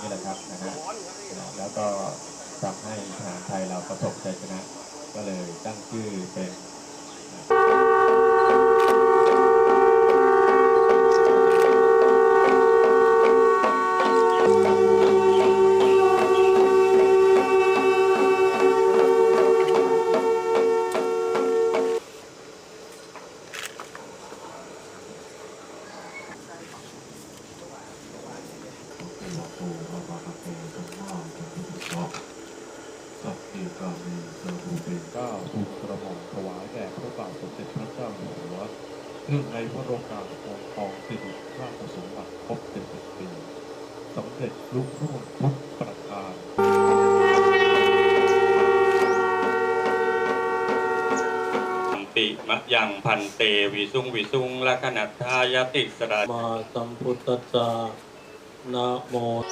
นี่แหละครับนะฮะแล้วก็ทำให้ทหารไทยเราประสบชัยชนะ ก็เลยตั้งชื่อเป็น สัพเพกามีสมุเปเก้าทูลกระหม่อมถวายแด่พระบาทสมเด็จพระเจ้าอยู่หัวเนื่องในพระโอกาสของทองสิริราชสมบัติครบ70ปีสำเร็จลุล่วงทุกประการติมะยังพันเตวิสุงวิสุงละขณัตทายติสระมาสัมพุทธัสสะ No more.